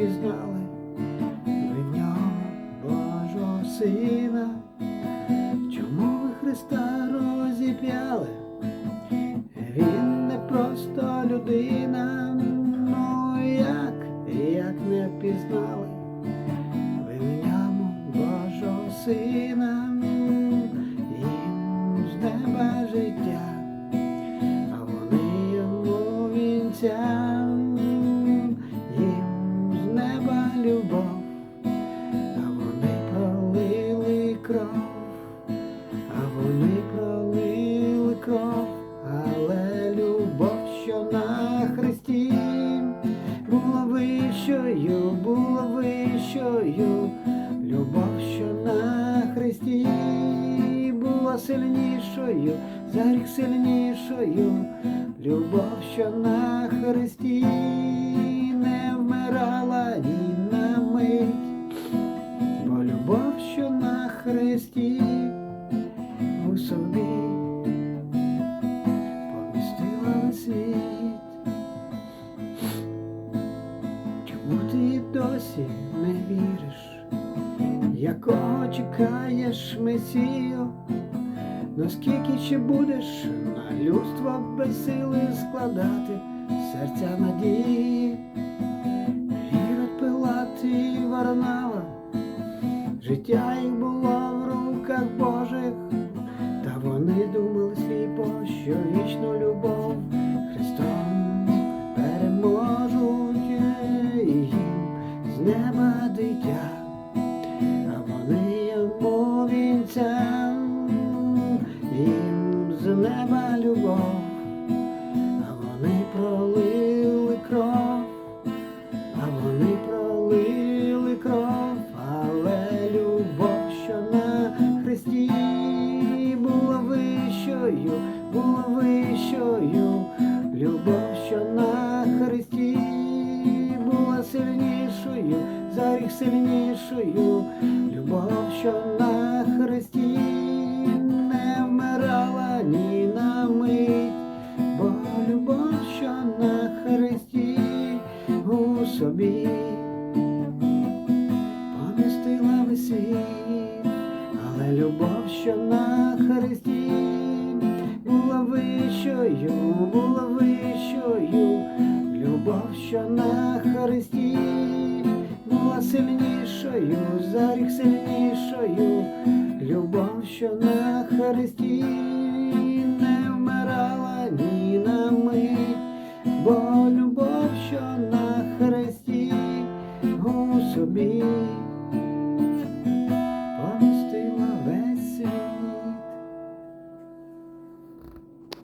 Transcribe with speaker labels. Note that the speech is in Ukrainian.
Speaker 1: впізнали ви в ньому Божого Сина, чому ви Христа розіп'яли? Він не просто людина, ну як, як не впізнали ви в ньому Божого Сина, їм з неба життя, а вони йому вінця, кров, а вони пролили кров, але любов, що на Христі, була вищою, була вищою, любов, що на Христі, була сильнішою, за гріх сильнішою, любов, що на Христі, не вмирала ні ти досі не віриш, якого чекаєш Месію? Наскільки ще будеш на людство без сили складати серця надії? Ірод Пилат ти Варнава, життя вищою, любов, що на Христі була сильнішою, за гріх сильнішою, любов, що на Христі не вмирала ні на мить, бо любов, що на Христі у собі помістила весь світ, але любов, що на Христі була вищою, була вищою, любов, що на Христі була сильнішою, за рік сильнішою, любов, що на Христі